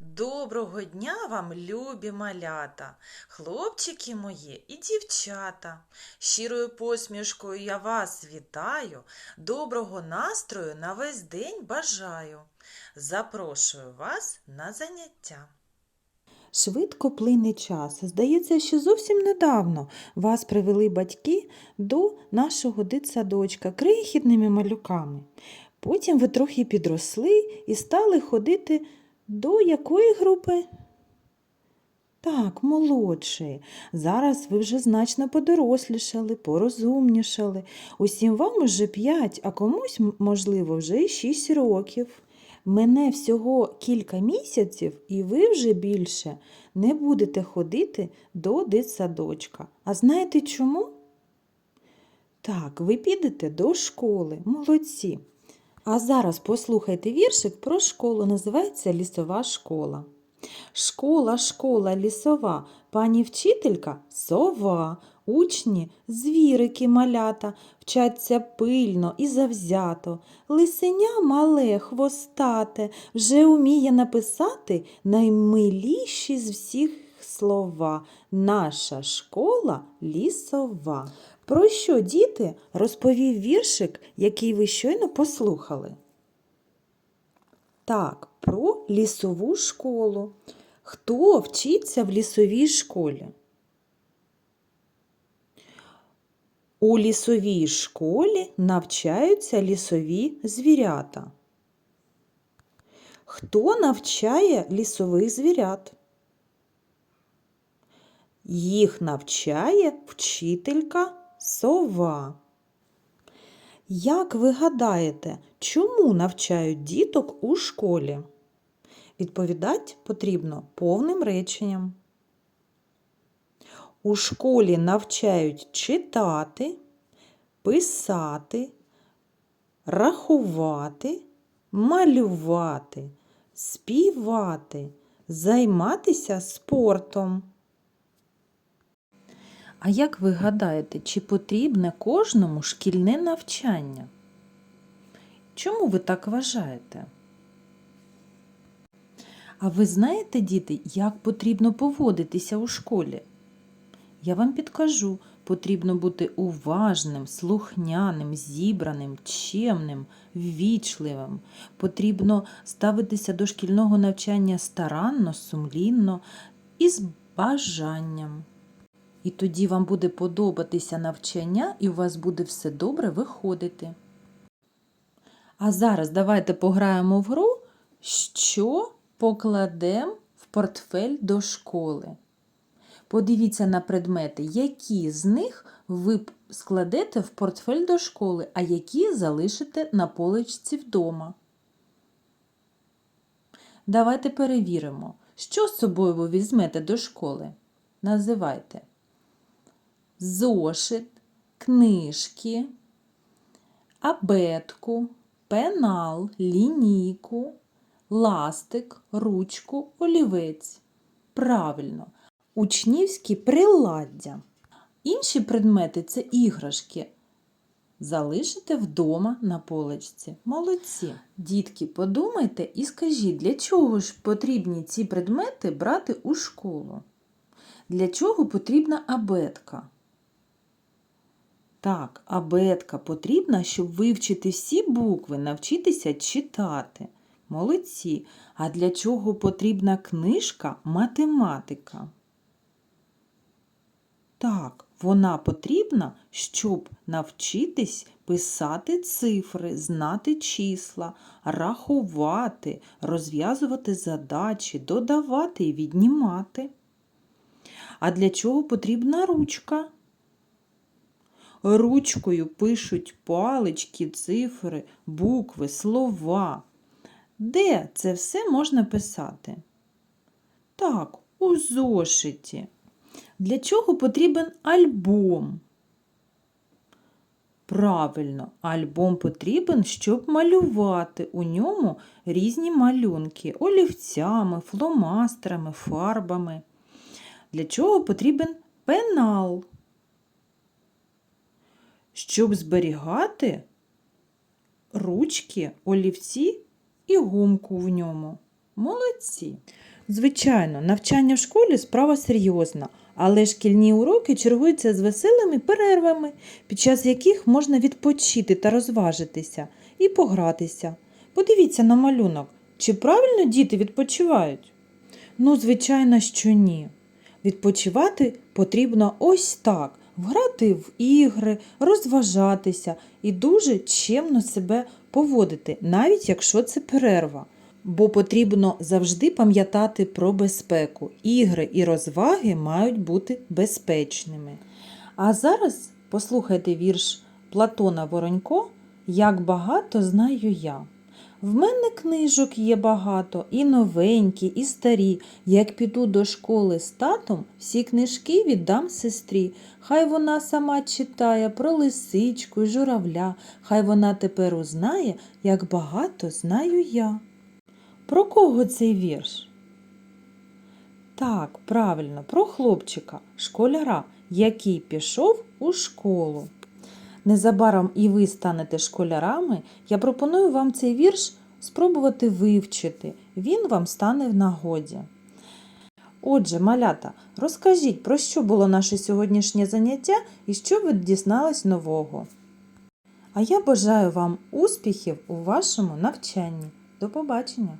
Доброго дня вам, любі малята, хлопчики мої і дівчата. Щирою посмішкою я вас вітаю, доброго настрою на весь день бажаю. Запрошую вас на заняття. Швидко плине час. Здається, що зовсім недавно вас привели батьки до нашого дитсадочка крихітними малюками. Потім ви трохи підросли і стали ходити до якої групи? Так, молодшої. Зараз ви вже значно подорослішали, порозумнішали. Усім вам уже 5, а комусь, можливо, вже й 6 років. Мене всього кілька місяців, і ви вже більше не будете ходити до дитсадочка. А знаєте чому? Так, ви підете до школи. Молодці. А зараз послухайте віршик про школу. Називається Лісова школа. Школа, школа лісова, пані вчителька сова, учні звірики малята, вчаться пильно і завзято. Лисеня мале, хвостате, вже уміє написати наймиліші з всіх слова. Наша школа лісова. Про що, діти, розповів віршик, який ви щойно послухали? Так, про лісову школу. Хто вчиться в лісовій школі? У лісовій школі навчаються лісові звірята. Хто навчає лісових звірят? Їх навчає вчителька сова. Як ви гадаєте, чому навчають діток у школі? Відповідати потрібно повним реченням. У школі навчають читати, писати, рахувати, малювати, співати, займатися спортом. А як ви гадаєте, чи потрібне кожному шкільне навчання? Чому ви так вважаєте? А ви знаєте, діти, як потрібно поводитися у школі? Я вам підкажу, потрібно бути уважним, слухняним, зібраним, чемним, ввічливим. Потрібно ставитися до шкільного навчання старанно, сумлінно і з бажанням. І тоді вам буде подобатися навчання, і у вас буде все добре виходити. А зараз давайте пограємо в гру, що покладемо в портфель до школи. Подивіться на предмети, які з них ви складете в портфель до школи, а які залишите на поличці вдома. Давайте перевіримо, що з собою ви візьмете до школи. Називайте зошит, книжки, абетку, пенал, лінійку, ластик, ручку, олівець. Правильно, учнівські приладдя. Інші предмети це іграшки. Залишите вдома на поличці. Молодці. Дітки, подумайте і скажіть, для чого ж потрібні ці предмети брати у школу? Для чого потрібна абетка? Так, абетка потрібна, щоб вивчити всі букви, навчитися читати. Молодці. А для чого потрібна книжка математика? Так, вона потрібна, щоб навчитись писати цифри, знати числа, рахувати, розв'язувати задачі, додавати і віднімати. А для чого потрібна ручка? Ручкою пишуть палички, цифри, букви, слова. Де це все можна писати? Так, у зошиті. Для чого потрібен альбом? Правильно, альбом потрібен, щоб малювати у ньому різні малюнки олівцями, фломастерами, фарбами. Для чого потрібен пенал? Щоб зберігати ручки, олівці і гумку в ньому. Молодці! Звичайно, навчання в школі справа серйозна, але шкільні уроки чергуються з веселими перервами, під час яких можна відпочити та розважитися і погратися. Подивіться на малюнок, чи правильно діти відпочивають? Ну, звичайно, що ні. Відпочивати потрібно ось так: грати в ігри, розважатися і дуже чемно себе поводити, навіть якщо це перерва. Бо потрібно завжди пам'ятати про безпеку. Ігри і розваги мають бути безпечними. А зараз послухайте вірш Платона Воронько Як багато знаю я. В мене книжок є багато, і новенькі, і старі. Як піду до школи з татом, всі книжки віддам сестрі. Хай вона сама читає про лисичку й журавля, хай вона тепер узнає, як багато знаю я. Про кого цей вірш? Так, правильно, про хлопчика, школяра, який пішов у школу. Незабаром і ви станете школярами, я пропоную вам цей вірш спробувати вивчити. Він вам стане в нагоді. Отже, малята, розкажіть, про що було наше сьогоднішнє заняття і що ви дізнались нового. А я бажаю вам успіхів у вашому навчанні. До побачення!